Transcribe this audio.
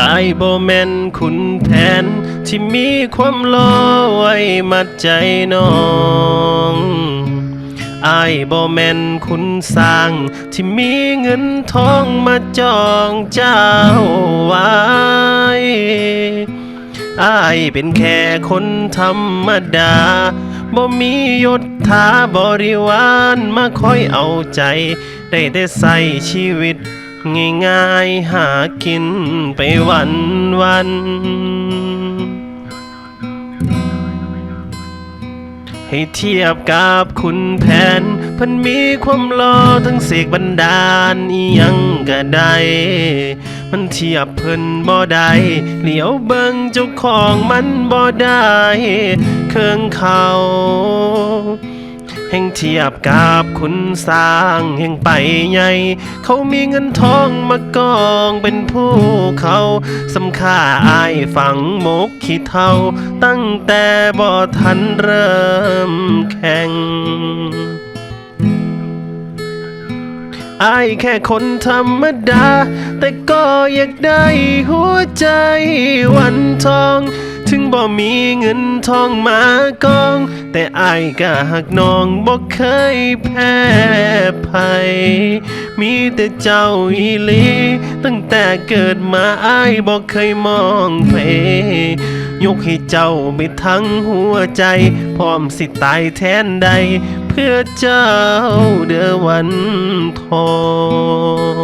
อายบ่แม่นคุณแผน ที่มีความรอไว้มัดใจน้องอายบ่แม่นคุณสร้าง ที่มีเงินทองมาจองเจ้าไว้อายเป็นแค่คนธรรมดา บ่มียศถาบริวารมาคอยเอาใจ ได้แต่ใส่ชีวิต ง่ายๆหากินไปวันวันให้เทียบกับคุณแผนพันมีความรอทั้งเสกบันดาลอียังก็ได้มันเทียบเพิ่นบ่ได้เหลียวเบิงเจ้าของมันบ่ได้เครื่องเขา แห่งเทียบกับคุณสร้างแห่งไปใหญ่เขามีเงินทองมากองเป็นผู้เขาสำค่าอายฝังมกขี้เท่า ตั้งแต่บ่ทันเริ่มแข่งอายแค่คนธรรมดา แต่ก็อยากได้หัวใจวันทอง ถึงบ่มีเงินทองมากอง แต่อายก็หักน้องบ่เคยแพ้ภัย มีแต่เจ้าอีหลี ตั้งแต่เกิดมาอายบ่เคยมองเพยกให้เจ้าไปทั้งหัวใจ พร้อมสิตายแทนใด เพื่อเจ้าเดือวันทอง